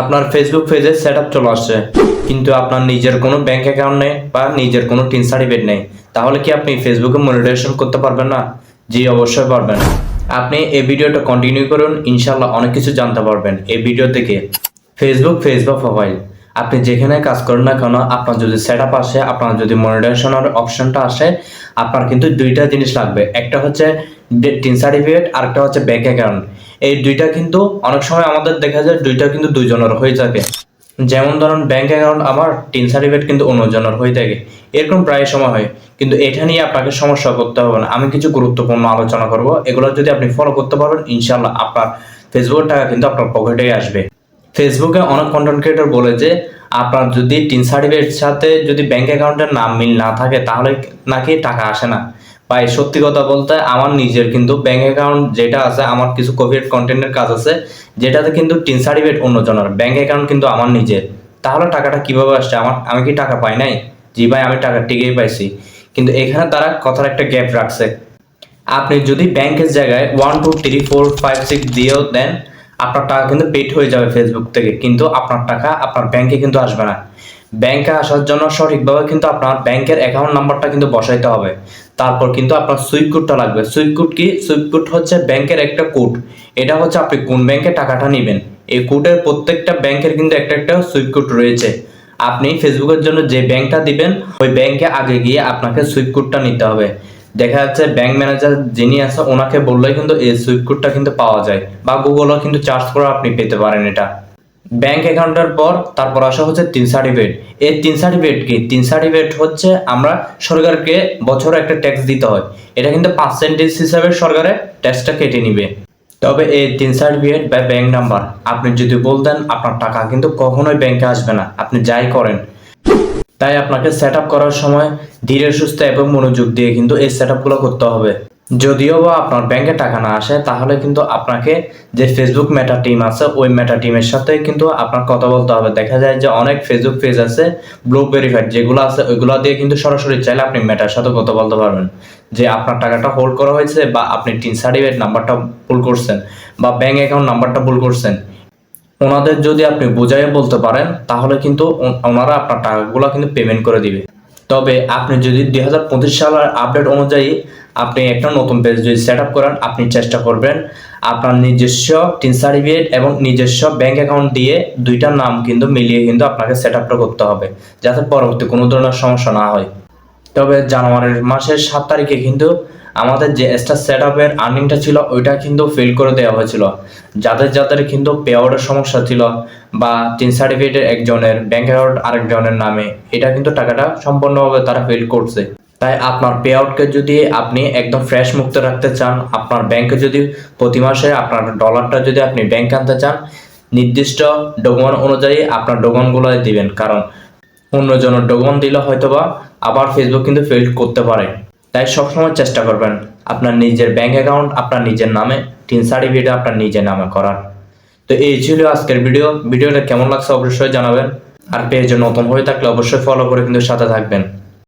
আপনার ফেসবুক পেজে set up চলে আসছে। কিন্তু আপনার নিজের কোনো ব্যাংক অ্যাকাউন্ট নেই বা নিজের কোনো টিন সার্টিফিকেট নেই। তাহলে কি আপনি ফেসবুকে মনিটাইজেশন করতে পারবেন না? জি, অবশ্যই পারবেন। আপনি এই ভিডিওটা কন্টিনিউ করুন ইনশাল্লাহ অনেক কিছু জানতে পারবেন এই ভিডিও থেকে। ফেসবুক ফেস বা প্রোফাইল আপনি যেখানে কাজ করেন না কেন, আপনার যদি সেট আপ আসে, আপনার যদি মনিটাইজেশনের অপশনটা আসে, আপনার কিন্তু দুইটা জিনিস লাগবে। একটা হচ্ছে টিন সার্টিফিকেট আর একটা হচ্ছে ব্যাংক অ্যাকাউন্ট এই দুইটা কিন্তু অনেক সময় আমাদের দেখা যায় দুইটা কিন্তু দুইজনের হয়ে থাকে। যেমন ধরুন ব্যাংক অ্যাকাউন্ট আমার টিন সার্টিফিকেট কিন্তু অন্যজনের হয়ে থাকে। এরকম প্রায় সময় হয়। কিন্তু এটা নিয়ে আপনাকে সমস্যা করতে হবে না। আমি কিছু গুরুত্বপূর্ণ আলোচনা করব। এগুলো যদি আপনি ফলো করতে পারেন ইনশাল্লাহ আপনার ফেসবুকের টাকা কিন্তু আপনার পকেটেই আসবে। ফেসবুকে অনেক কন্টেন্ট ক্রিয়েটর বলে যে, আপনার যদি টিন সার্টিফিকেট সাথে যদি ব্যাংক অ্যাকাউন্টের নাম মিল না থাকে, তাহলে নাকি টাকা আসে না। ভাই, সত্যি কথা বলতে আমার নিজের কিন্তু ব্যাংক অ্যাকাউন্ট যেটা আছে, আমার কিছু কোভিড কন্টেন্টের কাজ আছে, যেটাতে কিন্তু টিন সার্টিফিকেট অন্যজনের ব্যাংক অ্যাকাউন্ট কিন্তু আমার নিজের। তাহলে টাকাটা কীভাবে আসছে? আমার, আমি কি টাকা পাই নাই? জি ভাই, আমি টাকা টিকেই পাইছি। কিন্তু এখানে তারা কথার একটা গ্যাপ রাখছে। আপনি যদি ব্যাংকের জায়গায় one two three four five six দিয়েও দেন, আপনার টাকা কিন্তু পেড হয়ে যাবে ফেসবুক থেকে। কিন্তু আপনার টাকা আপনার ব্যাংকে কিন্তু আসবে না। ব্যাংকে আসার জন্য সঠিকভাবে কিন্তু আপনার ব্যাংকের অ্যাকাউন্ট নাম্বারটা কিন্তু বসাইতে হবে। তারপর কিন্তু আপনার সুইপ কোডটা লাগবে। সুইপ কোড কি? সুইপ কোড হচ্ছে ব্যাংকের একটা কোড এটা হচ্ছে আপনি কোন ব্যাংকে টাকাটা নেবেন। এই কোডের প্রত্যেকটা ব্যাংকের কিন্তু একটা একটা সুইপ কোড রয়েছে। আপনি ফেসবুকের জন্য যে ব্যাংকটা দিবেন, ওই ব্যাংকে আগে গিয়ে আপনাকে সুইপ কোডটা নিতে হবে। দেখা যাচ্ছে ব্যাংক ম্যানেজার যিনি আছে, ওনাকে বললেই কিন্তু এই সুইপ কোডটা কিন্তু পাওয়া যায়। বা গুগলও কিন্তু চার্জ করে আপনি পেতে পারেন এটা। ব্যাংক অ্যাকাউন্টের পর তারপর আসা হচ্ছে তিন সার্টিফিকেট এই তিন সার্টিফিকেট কি? তিন সার্টিফিকেট হচ্ছে আমরা সরকারকে বছরে একটা ট্যাক্স দিতে হয়। এটা কিন্তু পার্সেন্টেজ হিসাবে সরকারের ট্যাক্সটা কেটে নিবে। তবে এই তিন সার্টিফিকেট বা ব্যাংক নাম্বার আপনি যদি বলতেন আপনার টাকা কিন্তু কখনোই ব্যাংকে আসবে না। আপনি যাই করেন। তাই আপনাকে সেট করার সময় ধীরে সুস্থ এবং মনোযোগ দিয়ে কিন্তু এই সেট করতে হবে। যদিও বা আপনার ব্যাংকে টাকা না আসে, তাহলে কিন্তু আপনাকে যে ফেসবুক মেটা টিম আছে, ওই মেটা টিমের সাথে কিন্তু আপনার কথা বলতে হবে। দেখা যায় যে অনেক ফেসবুক পেজ আছে ব্লক ভেরিফাইড যেগুলো আছে, ওইগুলো দিয়ে কিন্তু সরাসরি চাইলে আপনি মেটার সাথে কথা বলতে পারবেন। যে আপনার টাকাটা হোল্ড করা হয়েছে বা আপনি টিন সার্টিফিকেট নাম্বারটা ভুল করছেন বা ব্যাংক অ্যাকাউন্ট নাম্বারটা ভুল করছেন। ওনাদের যদি আপনি বুঝাইয়ে বলতে পারেন, তাহলে কিন্তু ওনারা আপনার টাকাগুলো কিন্তু পেমেন্ট করে দিবে। তবে আপনি যদি দুই হাজার পঁচিশ সালের আপডেট অনুযায়ী আপনি একটা নতুন পেজ যদি সেট আপ করেন, আপনি চেষ্টা করবেন আপনার নিজস্ব টিন সার্টিফিকেট এবং নিজস্ব ব্যাংক অ্যাকাউন্ট দিয়ে দুইটা নাম কিন্তু মিলিয়ে কিন্তু আপনাকে সেট আপটা করতে হবে, যাতে পরবর্তী কোনো ধরনের সমস্যা না হয়। তবে জানুয়ারির মাসের সাত তারিখে কিন্তু আমাদের যে এক্সট্রা সেট আপের আর্নিংটা ছিল, ওইটা কিন্তু ফেল করে দেওয়া হয়েছিল। যাদের যাদের কিন্তু পে আউটের সমস্যা ছিল বা তিন সার্টিফিকেটের একজনের ব্যাংক অ্যাকাউন্ট আরেকজনের নামে, এটা কিন্তু টাকাটা সম্পূর্ণভাবে তারা ফেল করছে। তাই আপনার পে আউটকে যদি আপনি একদম ফ্রেশ মুক্ত রাখতে চান, আপনার ব্যাংকে যদি প্রতি মাসে আপনার ডলারটা যদি আপনি ব্যাংকে আনতে চান, নির্দিষ্ট ডকুমেন্ট অনুযায়ী আপনার ডকুমেন্টগুলো দিবেন। কারণ অন্যজনের ডকুমেন্ট দিলে হয়তোবা আবার ফেসবুক কিন্তু ফেল করতে পারে। তাই সবসময় চেষ্টা করবেন আপনার নিজের ব্যাংক অ্যাকাউন্ট আপনার নিজের নামে, তিন সার্টিফিকেট আপনার নিজের নামে করার। তো এই ছিল আজকের ভিডিও ভিডিওটা কেমন লাগছে অবশ্যই জানাবেন। আর পেজে নতুন হয়ে থাকলে অবশ্যই ফলো করে কিন্তু সাথে থাকবেন।